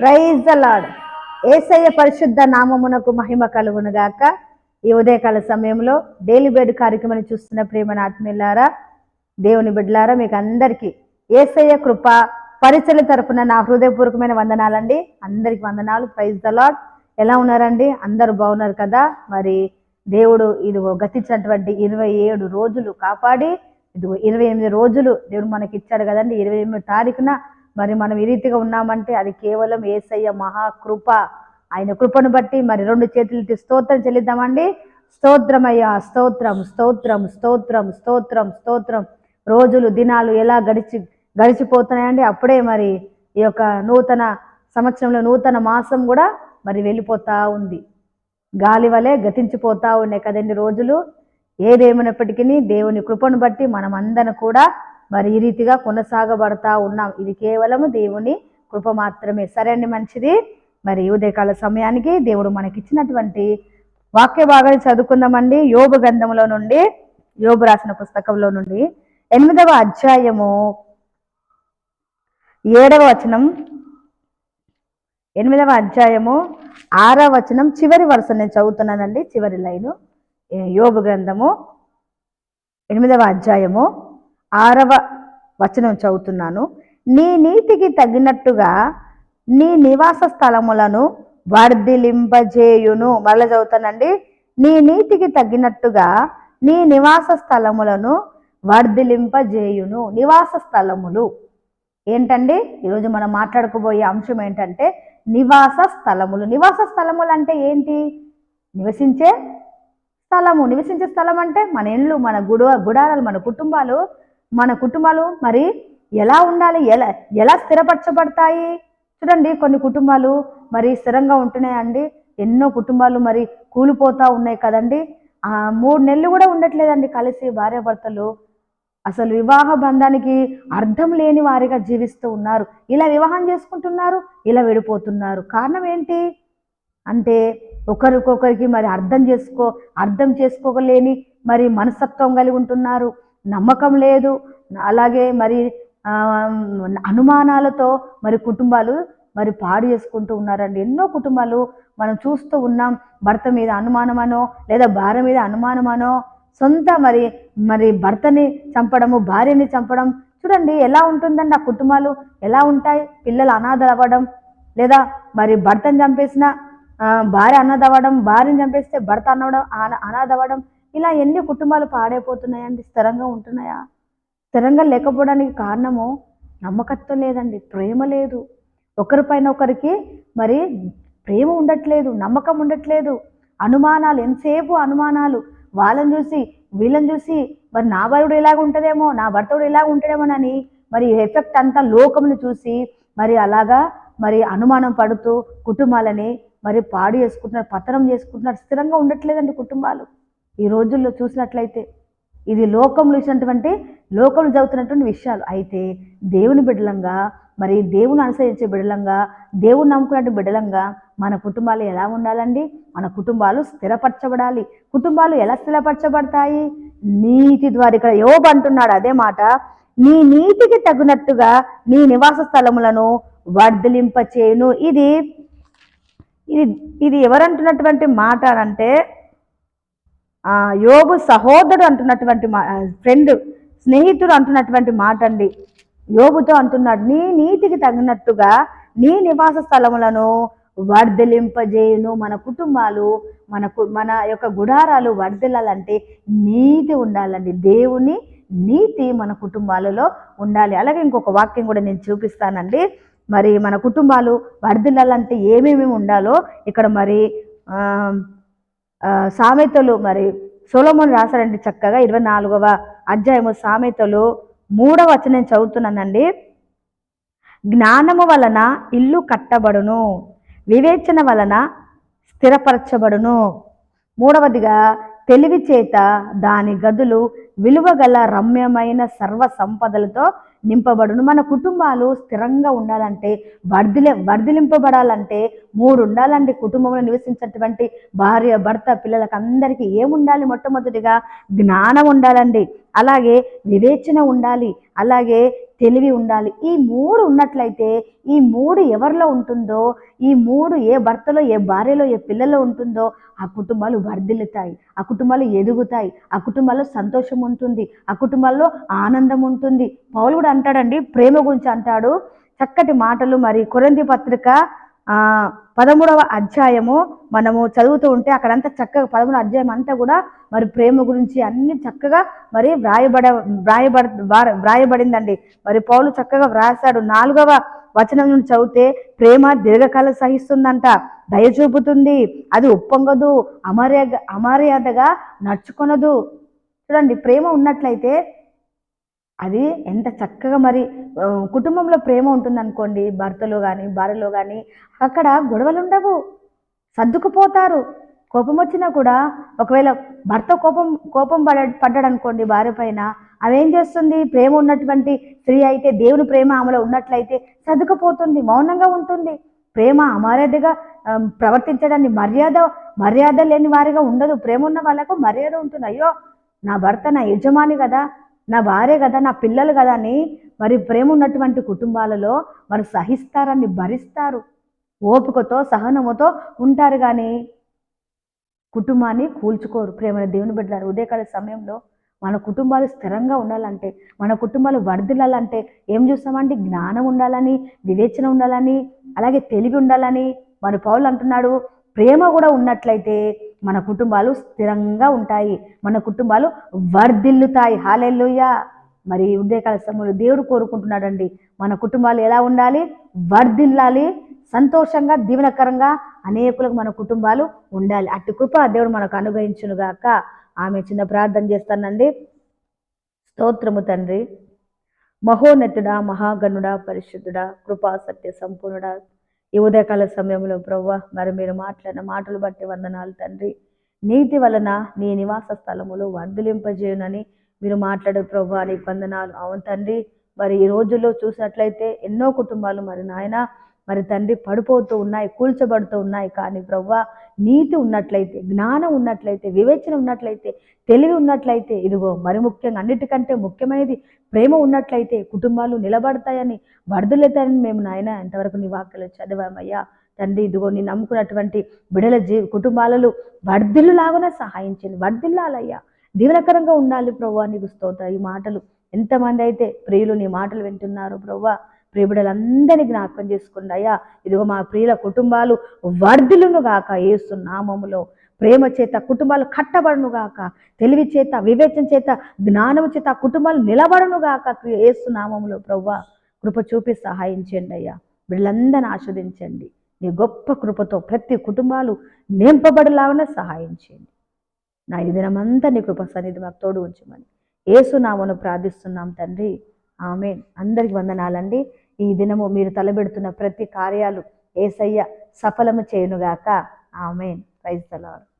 Praise the lord ఏసయ్య పరిశుద్ధ నామమునకు మహిమ కలుగునుగాక ఈ ఉదయకాల సమయంలో డైలీ బెడ్ కార్యక్రమాన్ని చూస్తున్న ప్రేమ ఆత్మీయులారా దేవుని బిడ్డలారా మీకు అందరికీ ఏసయ్య కృప పరిచయ తరపున నా హృదయపూర్వకమైన వందనాలండి. అందరికి వందనాలు. ప్రైజ్ ద లాడ్ ఎలా ఉన్నారండి? అందరూ బాగున్నారు కదా? మరి దేవుడు ఇది గతించినటువంటి ఇరవై ఏడు రోజులు కాపాడి ఇది ఇరవై ఎనిమిది రోజులు దేవుడు మనకి ఇచ్చాడు కదండి. ఇరవై ఎనిమిది తారీఖున మరి మనం ఈ రీతిగా ఉన్నామంటే అది కేవలం ఏసయ్య మహాకృప. ఆయన కృపను బట్టి మరి రెండు చేతులకి స్తోత్రం చెల్లిద్దామండి. స్తోత్రమయ్యా స్తోత్రం స్తోత్రం స్తోత్రం స్తోత్రం స్తోత్రం. రోజులు దినాలు ఎలా గడిచి గడిచిపోతున్నాయండి. అప్పుడే మరి ఈ యొక్క నూతన సంవత్సరంలో నూతన మాసం కూడా మరి వెళ్ళిపోతా ఉంది. గాలి వలె గతించిపోతా ఉన్నాయి కదండి రోజులు. ఏదేమైనప్పటికీ దేవుని కృపను బట్టి మనం అందరం కూడా మరి ఈ రీతిగా కొనసాగబడతా ఉన్నాం. ఇది కేవలము దేవుని కృప మాత్రమే. సరే అండి మంచిది. మరి ఉదయకాల సమయానికి దేవుడు మనకిచ్చినటువంటి వాక్య భాగాన్ని చదువుకుందామండి. యోబు గ్రంథంలో నుండి యోబు రాసిన పుస్తకంలో నుండి ఎనిమిదవ అధ్యాయము ఏడవ వచనం ఎనిమిదవ అధ్యాయము ఆరవ వచనం చివరి వరుస నేను చదువుతున్నానండి. చివరి లైను. యోగు యోబు గ్రంథము ఎనిమిదవ అధ్యాయము ఆరవ వచనం చదువుతున్నాను. నీ నీతికి తగినట్టుగా నీ నివాస స్థలములను వర్ధిలింపజేయును. మళ్ళీ చదువుతానండి. నీ నీతికి తగినట్టుగా నీ నివాస స్థలములను వర్ధిలింపజేయును. నివాస స్థలములు ఏంటండి? ఈరోజు మనం మాట్లాడుకోబోయే అంశం ఏంటంటే నివాస స్థలములు. నివాస స్థలములు అంటే ఏంటి? నివసించే స్థలము. నివసించే స్థలం అంటే మన ఇండ్లు మన గుడ గుడారాలు మన కుటుంబాలు మన కుటుంబాలు మరి ఎలా ఉండాలి? ఎలా ఎలా స్థిరపరచబడతాయి? చూడండి కొన్ని కుటుంబాలు మరి స్థిరంగా ఉంటున్నాయండి. ఎన్నో కుటుంబాలు మరి కూలిపోతా ఉన్నాయి కదండి. ఆ మూడు నెలలు కూడా ఉండట్లేదండి కలిసి భార్యాభర్తలు. అసలు వివాహ బంధానికి అర్థం లేని వారిగా జీవిస్తూ ఉన్నారు. ఇలా వివాహం చేసుకుంటున్నారు ఇలా విడిపోతున్నారు. కారణం ఏంటి? అంటే ఒకరికొకరికి మరి అర్థం చేసుకో అర్థం చేసుకోగలేని మరి మనస్తత్వం కలిగి ఉంటున్నారు. నమ్మకం లేదు. అలాగే మరి అనుమానాలతో మరి కుటుంబాలు మరి పాడు చేసుకుంటూ ఉన్నారండి. ఎన్నో కుటుంబాలు మనం చూస్తూ ఉన్నాం. భర్త మీద అనుమానమనో లేదా భార్య మీద అనుమానమనో సొంత మరి మరి భర్తని చంపడము భార్యని చంపడం. చూడండి ఎలా ఉంటుందండి ఆ కుటుంబాలు? ఎలా ఉంటాయి? పిల్లలు అనాథలు అవ్వడం లేదా మరి భర్తను చంపేసిన భార్య అన్నదవ్వడం అవ్వడం భార్యని చంపేస్తే భర్త అనవడం అనాథ అవ్వడం ఇలా ఎన్ని కుటుంబాలు పాడైపోతున్నాయండి? స్థిరంగా ఉంటున్నాయా? స్థిరంగా లేకపోవడానికి కారణము నమ్మకత్వం లేదండి ప్రేమ లేదు. ఒకరిపైన ఒకరికి మరి ప్రేమ ఉండట్లేదు నమ్మకం ఉండట్లేదు. అనుమానాలు ఎంతసేపు అనుమానాలు? వాళ్ళని చూసి వీళ్ళని చూసి మరి నా భర్తుడు ఇలాగ ఉంటుందేమో నా భర్తడు ఇలాగ ఉంటాడేమోనని మరి ఎఫెక్ట్ అంతా లోకమును చూసి మరి అలాగా మరి అనుమానం పడుతూ కుటుంబాలని మరి పాడు చేసుకుంటున్నారు పతనం చేసుకుంటున్నారు. స్థిరంగా ఉండట్లేదండి కుటుంబాలు. ఈ రోజుల్లో చూసినట్లయితే ఇది లోకంలో ఇచ్చినటువంటి లోకంలో జరుగుతున్నటువంటి విషయాలు. అయితే దేవుని బిడ్డలంగా మరి దేవుని అనుసరించే బిడ్డలంగా దేవుని నమ్ముకున్నట్టు బిడ్డలంగా మన కుటుంబాలు ఎలా ఉండాలండి? మన కుటుంబాలు స్థిరపరచబడాలి. కుటుంబాలు ఎలా స్థిరపరచబడతాయి? నీతి ద్వారా ఇక్కడ యోబు అంటున్నాడు అదే మాట. నీ నీతికి తగినట్టుగా నీ నివాస స్థలములను వర్ధలింపచేయును. ఇది ఇది ఇది ఎవరంటున్నటువంటి మాట అంటే యోబు సహోదరుడు అంటున్నటువంటి మా ఫ్రెండ్ స్నేహితుడు అంటున్నటువంటి మాట అండి యోబుతో అంటున్నాడు నీ నీతికి తగినట్టుగా నీ నివాస స్థలములను వర్ధలింపజేయును. మన కుటుంబాలు మన కు- మన యొక్క గుడారాలు వర్ధిల్లాలంటే నీతి ఉండాలండి. దేవుని నీతి మన కుటుంబాలలో ఉండాలి. అలాగే ఇంకొక వాక్యం కూడా నేను చూపిస్తానండి. మరి మన కుటుంబాలు వర్ధిల్లాలంటే ఏమేమి ఉండాలో ఇక్కడ మరి ఆ, సామెతలు మరి సోలోమోన్ రాశారండి చక్కగా ఇరవై నాలుగవ అధ్యాయము సామెతలు మూడవ వచనం నేను చదువుతున్నానండి. జ్ఞానము వలన ఇల్లు కట్టబడును వివేచన వలన స్థిరపరచబడును. మూడవదిగా తెలివి చేత దాని గదులు విలువగల రమ్యమైన సర్వ సంపదలతో నింపబడును. మన కుటుంబాలు స్థిరంగా ఉండాలంటే వర్ధిలి వర్ధిలింపబడాలంటే మూడు ఉండాలండి కుటుంబంలో నివసించినటువంటి భార్య భర్త పిల్లలకు అందరికీ ఏముండాలి? మొట్టమొదటిగా జ్ఞానం ఉండాలండి. అలాగే వివేచన ఉండాలి. అలాగే తెలివి ఉండాలి. ఈ మూడు ఉన్నట్లయితే ఈ మూడు ఎవరిలో ఉంటుందో ఈ మూడు ఏ భర్తలో ఏ భార్యలో ఏ పిల్లలో ఉంటుందో ఆ కుటుంబాలు వర్ధిల్లుతాయి. ఆ కుటుంబాలు ఎదుగుతాయి. ఆ కుటుంబాల్లో సంతోషం ఉంటుంది. ఆ కుటుంబాల్లో ఆనందం ఉంటుంది. పౌలు కూడా అంటాడండి ప్రేమ గురించి అంటాడు. చక్కటి మాటలు మరి కొరంది పత్రిక ఆ పదమూడవ అధ్యాయము మనము చదువుతూ ఉంటే అక్కడంతా చక్కగా పదమూడవ అధ్యాయం అంతా కూడా మరి ప్రేమ గురించి అన్ని చక్కగా మరి వ్రాయబడ వ్రాయబడ వ్రాయబడిందండి. మరి పౌలు చక్కగా వ్రాసాడు నాలుగవ వచనం నుండి చదివితే ప్రేమ దీర్ఘకాలం సహిస్తుందంట. దయ చూపుతుంది. అది ఉప్పొంగదు. అమర్యాద అమర్యాదగా నడుచుకొనదు. చూడండి ప్రేమ ఉన్నట్లయితే అది ఎంత చక్కగా మరి కుటుంబంలో ప్రేమ ఉంటుంది అనుకోండి భర్తలో కానీ భార్యలో కానీ అక్కడ గొడవలు ఉండవు సర్దుకుపోతారు. కోపం వచ్చినా కూడా ఒకవేళ భర్త కోపం కోపం పడ పడ్డాడు అనుకోండి భార్య పైన ఆమె చేస్తుంది? ప్రేమ ఉన్నటువంటి స్త్రీ అయితే దేవుని ప్రేమ ఆమెలో ఉన్నట్లయితే సర్దుకుపోతుంది మౌనంగా ఉంటుంది. ప్రేమ అమర్యాదగా ప్రవర్తించడాన్ని మర్యాద మర్యాద లేని వారిగా ఉండదు. ప్రేమ ఉన్న వాళ్ళకు మర్యాద ఉంటుంది. అయ్యో నా భర్త నా యజమాని కదా నా భార్య కదా నా పిల్లలు కదా అని మరి ప్రేమ ఉన్నటువంటి కుటుంబాలలో వారు సహిస్తారని భరిస్తారు. ఓపికతో సహనముతో ఉంటారు కానీ కుటుంబాన్ని కూల్చుకోరు. ప్రేమను దేవుని బిడ్డలారు ఉదయకాల సమయంలో మన కుటుంబాలు స్థిరంగా ఉండాలంటే మన కుటుంబాలు వర్ధిల్లాలంటే ఏం చూస్తామంటే జ్ఞానం ఉండాలని వివేచన ఉండాలని అలాగే తెలివి ఉండాలని. మన పౌలు అంటున్నాడు ప్రేమ కూడా ఉన్నట్లయితే మన కుటుంబాలు స్థిరంగా ఉంటాయి. మన కుటుంబాలు వర్ధిల్లుతాయి. హాలెల్లుయ్యా మరి ఈ ఉదయకాల సమయంలో దేవుడు కోరుకుంటున్నాడండి. మన కుటుంబాలు ఎలా ఉండాలి? వర్ధిల్లాలి. సంతోషంగా దీవెనకరంగా అనేకులకు మన కుటుంబాలు ఉండాలి. అట్టి కృప దేవుడు మనకు అనుగ్రహించునుగాక. ఆమె చిన్న ప్రార్థన చేస్తానండి. స్తోత్రము తండ్రి. మహోన్నతుడా మహాగణుడా పరిశుద్ధుడా కృపా సత్య సంపూర్ణుడా ఈ ఉదయకాల సమయంలో ప్రవ్వ మరి మీరు మాట్లాడిన మాటలు బట్టి వందనాలు తండ్రి. నీతి వలన నీ నివాస స్థలములు వర్ధలింపజేయునని మీరు మాట్లాడే ప్రవ్వ నీ వందనాలు. అవును తండ్రి మరి ఈ రోజుల్లో చూసినట్లయితే ఎన్నో కుటుంబాలు మరి నాయన మరి తండ్రి పడిపోతూ ఉన్నాయి కూల్చబడుతూ ఉన్నాయి. కానీ ప్రవ్వా నీతి ఉన్నట్లయితే జ్ఞానం ఉన్నట్లయితే వివేచన ఉన్నట్లయితే తెలివి ఉన్నట్లయితే ఇదిగో మరి ముఖ్యంగా అన్నిటికంటే ముఖ్యమైనది ప్రేమ ఉన్నట్లయితే కుటుంబాలు నిలబడతాయని వర్ధులెతాయని మేము నాయన ఇంతవరకు నీ వాక్యలు చదివామయ్యా. తండ్రి ఇదిగో నేను నమ్ముకున్నటువంటి బిడల జీ కుటుంబాలలో వర్ధిల్లులాగానే సహాయం చేయండి. వర్ధిల్లాలయ్యా దీవనకరంగా ఉండాలి ప్రవ్వా నీకు స్తోత్ర. ఈ మాటలు ఎంతమంది అయితే ప్రియులు నీ మాటలు వింటున్నారు ప్రవ్వా ప్రియబిడలందరినీ జ్ఞాపకం చేసుకోండి అయ్యా ఇదిగో మా ప్రియుల కుటుంబాలు వర్ధిల్లును గాక ఏసు నామములో. ప్రేమ చేత కుటుంబాలు కట్టబడును గాక. తెలివి చేత వివేచన చేత జ్ఞానం చేత కుటుంబాలు నిలబడును గాక ఏసు నామములో. ప్రవ్వా కృప చూపి సహాయించండి అయ్యా. వీళ్ళందరిని ఆస్వాదించండి నీ గొప్ప కృపతో ప్రతి కుటుంబాలు నింపబడిలాగానే సహాయం చేయండి. నా ఈ దినమంతా నీ కృప సన్నిధి మాకు తోడు ఉంచమని ఏసునామను ప్రార్థిస్తున్నాం తండ్రి. ఆమె అందరికి వందనాలండి. ఈ దినము మీరు తలబెడుతున్న ప్రతి కార్యాలు ఏసయ్య సఫలము చేయునుగాక. ఆమె ప్రైజ్ తలాడు